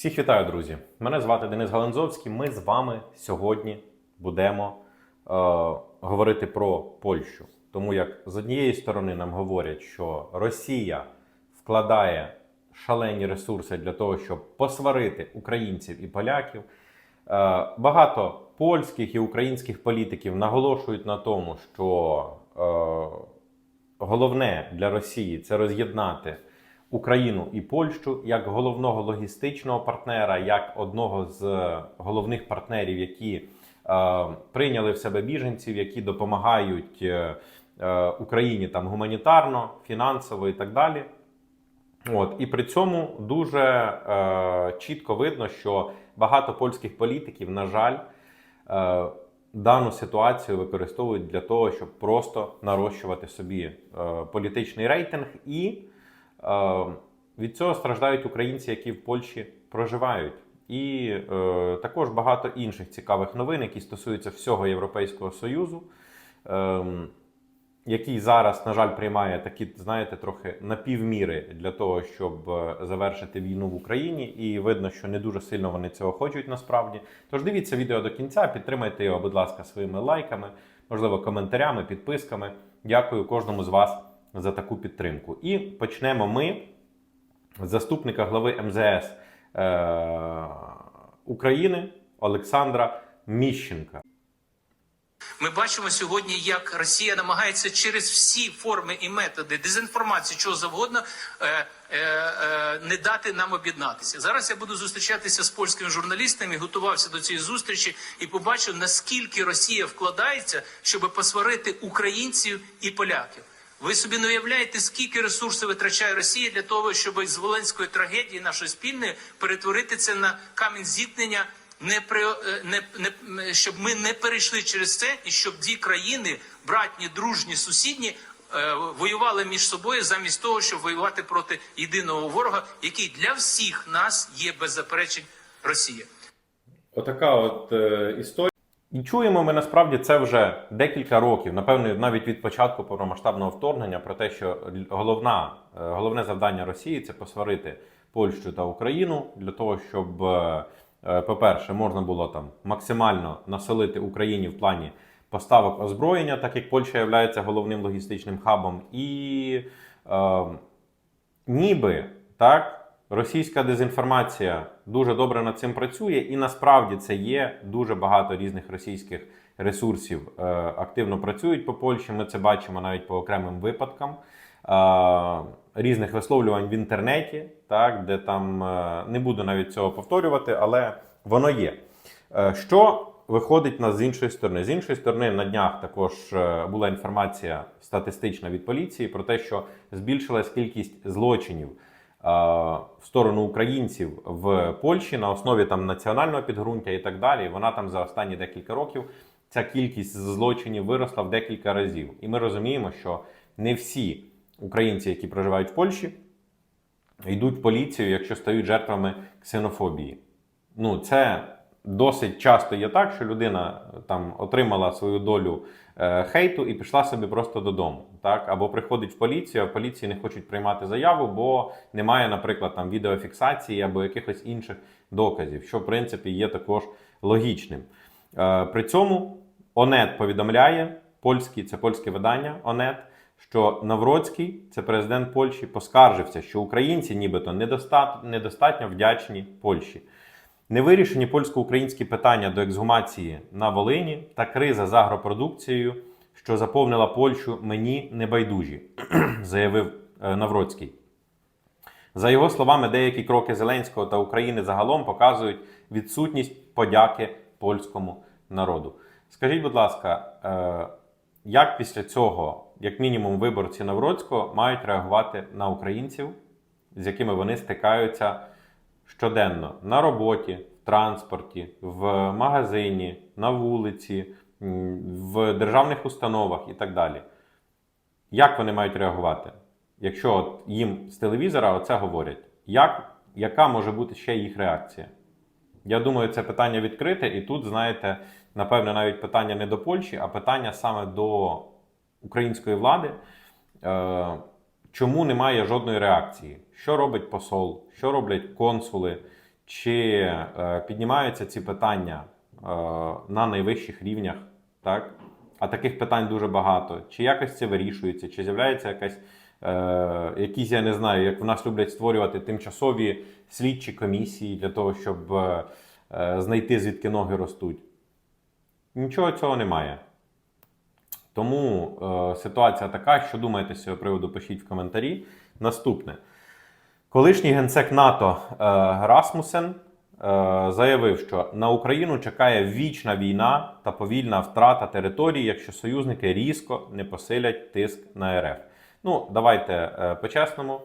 Всіх вітаю, друзі! Мене звати Денис Галанзовський. Ми з вами сьогодні будемо е, говорити про Польщу. Тому як з однієї сторони нам говорять, що Росія вкладає шалені ресурси для того, щоб посварити українців і поляків. Е, багато польських і українських політиків наголошують на тому, що е, головне для Росії це роз'єднати Україну і Польщу як головного логістичного партнера, як одного з головних партнерів, які е, прийняли в себе біженців, які допомагають е, е, Україні там гуманітарно, фінансово і так далі. От і при цьому дуже е, чітко видно, що багато польських політиків, на жаль, е, дану ситуацію використовують для того, щоб просто нарощувати собі е, політичний рейтинг, і е, від цього страждають українці, які в Польщі проживають. І е, також багато інших цікавих новин, які стосуються всього Європейського Союзу. Ем, який зараз, на жаль, приймає такі, знаєте, трохи напівміри для того, щоб е, завершити війну в Україні, і видно, що не дуже сильно вони цього хочуть насправді. Тож дивіться відео до кінця, підтримайте його, будь ласка, своїми лайками, можливо, коментарями, підписками. Дякую кожному з вас за таку підтримку. І почнемо ми з заступника глави МЗС е- України Олександра Міщенка. Ми бачимо сьогодні, як Росія намагається через всі форми і методи дезінформації, чого завгодно, е, е, е, не дати нам об'єднатися. Зараз я буду зустрічатися з польськими журналістами, готувався до цієї зустрічі і побачив, наскільки Росія вкладається, щоб посварити українців і поляків. Ви собі не уявляєте, скільки ресурсів витрачає Росія для того, щоб з Волинської трагедії нашої спільної перетворити це на камінь зіткнення не при е, не, не щоб ми не перейшли через це, і щоб дві країни, братні, дружні, сусідні, е, воювали між собою замість того, щоб воювати проти єдиного ворога, який для всіх нас є без заперечень Росія. Отака от е, історія. І чуємо ми насправді це вже декілька років, напевно, навіть від початку повномасштабного вторгнення, про те, що головна, е, головне завдання Росії це посварити Польщу та Україну для того, щоб, е, е, по-перше, можна було там максимально населити Україні в плані поставок озброєння, так як Польща є головним логістичним хабом, і е, ніби так. Російська дезінформація дуже добре над цим працює, і насправді це є дуже багато різних російських ресурсів е, активно працюють по Польщі. Ми це бачимо навіть по окремим випадкам е, різних висловлювань в інтернеті, так де там е, не буду навіть цього повторювати, але воно є. Е, що виходить на з іншої сторони? З іншої сторони, на днях також е, була інформація статистична від поліції про те, що збільшилась кількість злочинів в сторону українців в Польщі на основі там національного підґрунтя і так далі. Вона там за останні декілька років ця кількість злочинів виросла в декілька разів. І ми розуміємо, що не всі українці, які проживають в Польщі, йдуть в поліцію, якщо стають жертвами ксенофобії. Ну, це досить часто є так, що людина там отримала свою долю е, хейту і пішла собі просто додому. Так? Або приходить в поліцію, а в поліції не хочуть приймати заяву, бо немає, наприклад, там відеофіксації або якихось інших доказів, що в принципі є також логічним. Е, при цьому ОНЕТ повідомляє, польський, це польське видання ОНЕТ. Що Навроцький, це президент Польщі, поскаржився, що українці нібито недостатньо вдячні Польщі. Невирішені польсько-українські питання до ексгумації на Волині та криза з агропродукцією, що заповнила Польщу, мені небайдужі, заявив е, Навроцький. За його словами, деякі кроки Зеленського та України загалом показують відсутність подяки польському народу. Скажіть, будь ласка, е, як після цього, як мінімум, виборці Навроцького мають реагувати на українців, з якими вони стикаються? Щоденно на роботі, в транспорті, в магазині, на вулиці, в державних установах і так далі. Як вони мають реагувати? Якщо от їм з телевізора оце говорять, як, яка може бути ще їх реакція? Я думаю, це питання відкрите, і тут, знаєте, напевне, навіть питання не до Польщі, а питання саме до української влади. Чому немає жодної реакції? Що робить посол, що роблять консули? чи е, піднімаються ці питання е, на найвищих рівнях, так? а таких питань дуже багато. Чи якось це вирішується, чи з'являється якась, е, якісь, я не знаю, як в нас люблять створювати тимчасові слідчі комісії для того, щоб е, е, знайти, звідки ноги ростуть. Нічого цього немає. Тому е, ситуація така, що думаєте з цього приводу, пишіть в коментарі. Наступне. Колишній генсек НАТО е, Расмусен е, заявив, що на Україну чекає вічна війна та повільна втрата території, якщо союзники різко не посилять тиск на РФ. Ну, давайте е, по-чесному.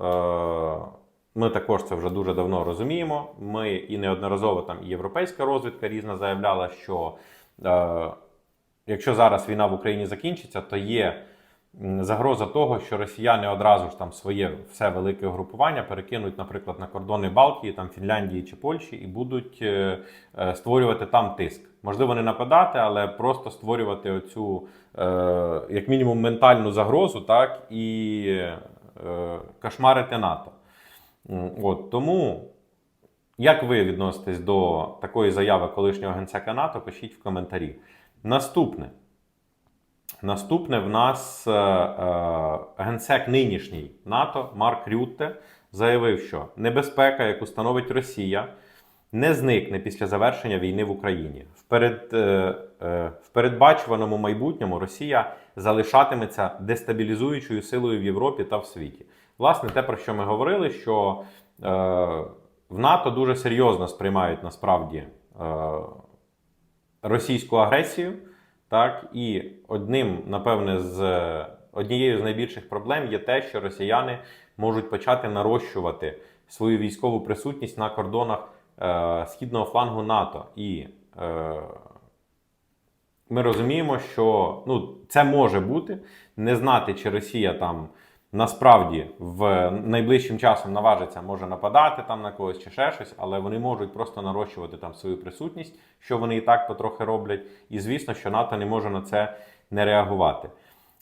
Е, ми також це вже дуже давно розуміємо. Ми і неодноразово там і європейська розвідка різна заявляла, що е, якщо зараз війна в Україні закінчиться, то є загроза того, що росіяни одразу ж там своє все велике угрупування перекинуть, наприклад, на кордони Балтії, там Фінляндії чи Польщі, і будуть е, е, створювати там тиск. Можливо, не нападати, але просто створювати оцю, е, як мінімум, ментальну загрозу, так і кошмарити НАТО. От тому. Як ви відноситесь до такої заяви колишнього генсека НАТО? Пишіть в коментарі. Наступне. Наступне в нас е, е, генсек нинішній НАТО Марк Рютте заявив, що небезпека, яку становить Росія, не зникне після завершення війни в Україні. В, перед, е, в передбачуваному майбутньому Росія залишатиметься дестабілізуючою силою в Європі та в світі. Власне, те, про що ми говорили, що в НАТО дуже серйозно сприймають насправді російську агресію. Так, і одним, напевне, з однією з найбільших проблем є те, що росіяни можуть почати нарощувати свою військову присутність на кордонах е, східного флангу НАТО. І е, ми розуміємо, що ну, це може бути не знати, чи Росія там насправді в найближчим часом наважиться, може нападати там на когось чи ще щось, але вони можуть просто нарощувати там свою присутність, що вони і так потрохи роблять. І звісно, що НАТО не може на це не реагувати.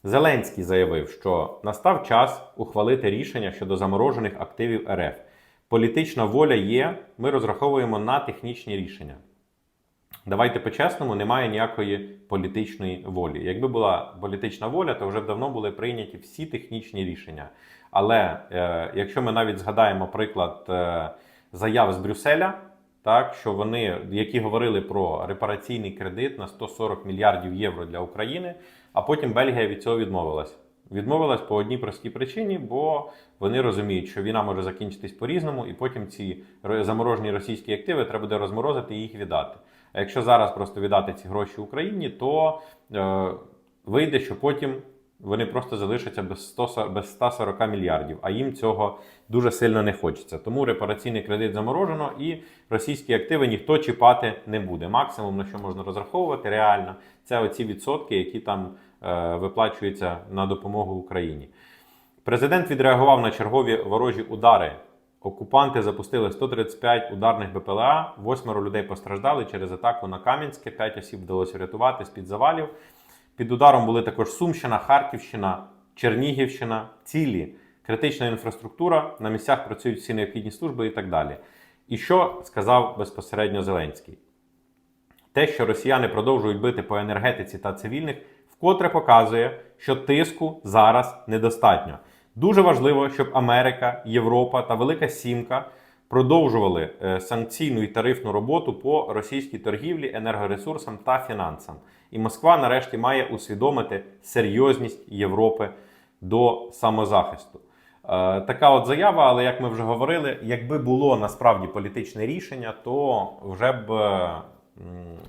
Зеленський заявив, що настав час ухвалити рішення щодо заморожених активів РФ. Політична воля є, ми розраховуємо на технічні рішення. Давайте по-чесному, немає ніякої політичної волі. Якби була політична воля, то вже давно були прийняті всі технічні рішення. Але е, якщо ми навіть згадаємо приклад е, заяв з Брюсселя, так що вони, які говорили про репараційний кредит на 140 мільярдів євро для України, а потім Бельгія від цього відмовилась. Відмовилась по одній простій причині, бо вони розуміють, що війна може закінчитись по-різному, і потім ці заморожені російські активи треба буде розморозити і їх віддати. А якщо зараз просто віддати ці гроші Україні, то е, вийде, що потім вони просто залишаться без 100, без 140 мільярдів, а їм цього дуже сильно не хочеться. Тому репараційний кредит заморожено і російські активи ніхто чіпати не буде. Максимум на що можна розраховувати реально, це оці відсотки, які там е, виплачуються на допомогу Україні. Президент відреагував на чергові ворожі удари. Окупанти запустили 135 ударних БПЛА, восьмеро людей постраждали через атаку на Кам'янське, п'ять осіб вдалося врятувати з-під завалів. Під ударом були також Сумщина, Харківщина, Чернігівщина, цілі, критична інфраструктура. На місцях працюють всі необхідні служби і так далі. І що сказав безпосередньо Зеленський? Те, що росіяни продовжують бити по енергетиці та цивільних, вкотре показує, що тиску зараз недостатньо. Дуже важливо, щоб Америка, Європа та Велика Сімка продовжували е, санкційну і тарифну роботу по російській торгівлі, енергоресурсам та фінансам. І Москва нарешті має усвідомити серйозність Європи до самозахисту. Е, Така от заява, але як ми вже говорили, якби було насправді політичне рішення, то вже б е,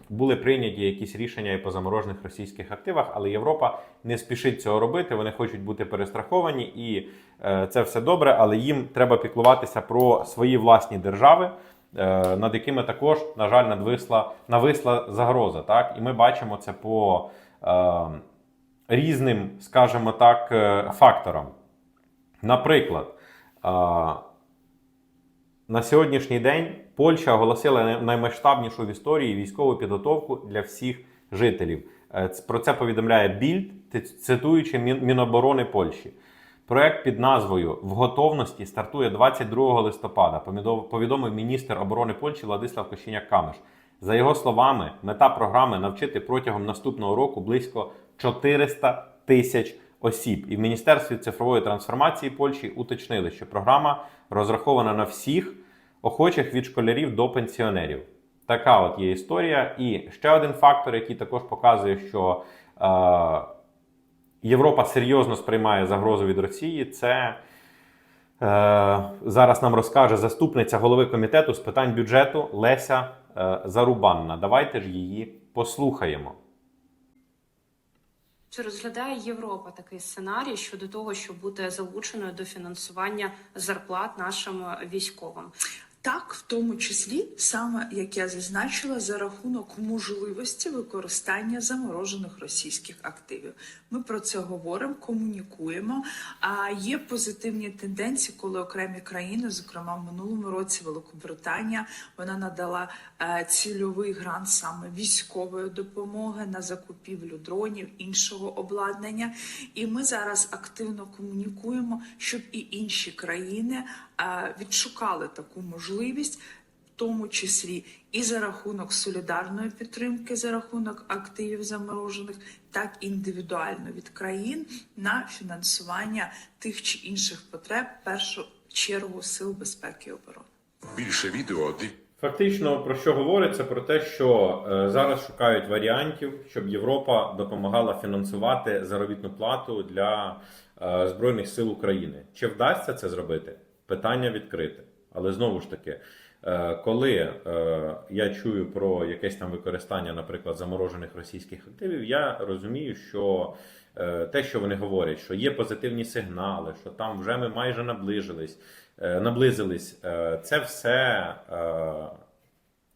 були прийняті якісь рішення і по заморожених російських активах, але Європа не спішить цього робити. Вони хочуть бути перестраховані, і е, це все добре, але їм треба піклуватися про свої власні держави. е, Над якими також, на жаль, надвисла нависла загроза. Так? І ми бачимо це по е, різним, скажімо так, факторам. Наприклад, на сьогоднішній день Польща оголосила наймасштабнішу в історії військову підготовку для всіх жителів. Е, Про це повідомляє Більд, цитуючи Міноборони Польщі. Проект під назвою В готовності стартує 22 листопада. Повідомив- міністр оборони Польщі Владислав Кощеняк-Камиш. За його словами, мета програми навчити протягом наступного року близько 400 тисяч осіб. І в Міністерстві цифрової трансформації Польщі уточнили, що програма розрахована на всіх охочих від школярів до пенсіонерів. Така от є історія. І ще один фактор, який також показує, що е, Європа серйозно сприймає загрозу від Росії. Це е, зараз нам розкаже заступниця голови комітету з питань бюджету Леся е, Зарубанна. Давайте ж її послухаємо. Чи розглядає Європа такий сценарій щодо того, щоб бути залученою до фінансування зарплат нашим військовим? Так, в тому числі, саме як я зазначила, за рахунок можливості використання заморожених російських активів. Ми про це говоримо, комунікуємо. А є позитивні тенденції, коли окремі країни, зокрема в минулому році Великобританія, вона надала е, цільовий грант саме військової допомоги на закупівлю дронів іншого обладнання. І ми зараз активно комунікуємо, щоб і інші країни е, відшукали таку можливість, в тому числі і за рахунок солідарної підтримки, за рахунок активів заморожених, так і індивідуально від країн на фінансування тих чи інших потреб, в першу чергу сил безпеки і оборони. Більше відео Фактично, про що говориться? Про те, що е, зараз шукають варіантів, щоб Європа допомагала фінансувати заробітну плату для е, Збройних сил України. Чи вдасться це зробити? Питання відкрите. Але знову ж таки, е, коли е, я чую про якесь там використання, наприклад, заморожених російських активів, я розумію, що е, те, що вони говорять, що є позитивні сигнали, що там вже ми майже наближились, наблизились, це все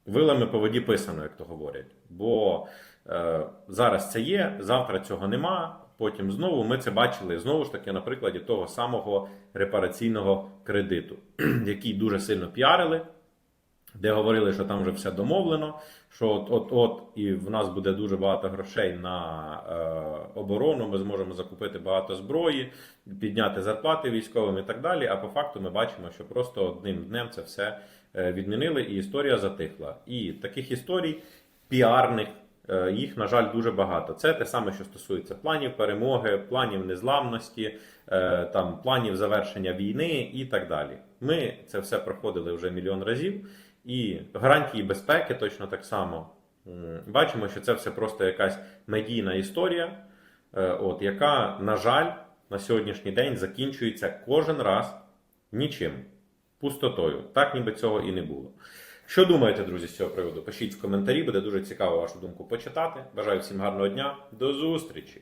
вилами по воді писано, як то говорять. Бо зараз це є, завтра цього нема. Потім знову ми це бачили знову ж таки на прикладі того самого репараційного кредиту, який дуже сильно піарили, де говорили, що там вже все домовлено, що от от от і в нас буде дуже багато грошей на е, оборону. Ми зможемо закупити багато зброї, підняти зарплати військовим і так далі. А по факту ми бачимо, що просто одним днем це все е, відмінили, і історія затихла. І таких історій піарних. Е, Їх, на жаль, дуже багато. Це те саме, що стосується планів перемоги, планів незламності, е, там планів завершення війни і так далі. Ми це все проходили вже мільйон разів, і гарантії безпеки точно так само. Бачимо, що це все просто якась медійна історія, е, от, яка, на жаль, на сьогоднішній день закінчується кожен раз нічим, пустотою. Так ніби цього і не було. Що думаєте, друзі, з цього приводу? Пишіть в коментарі, буде дуже цікаво вашу думку почитати. Бажаю всім гарного дня. До зустрічі!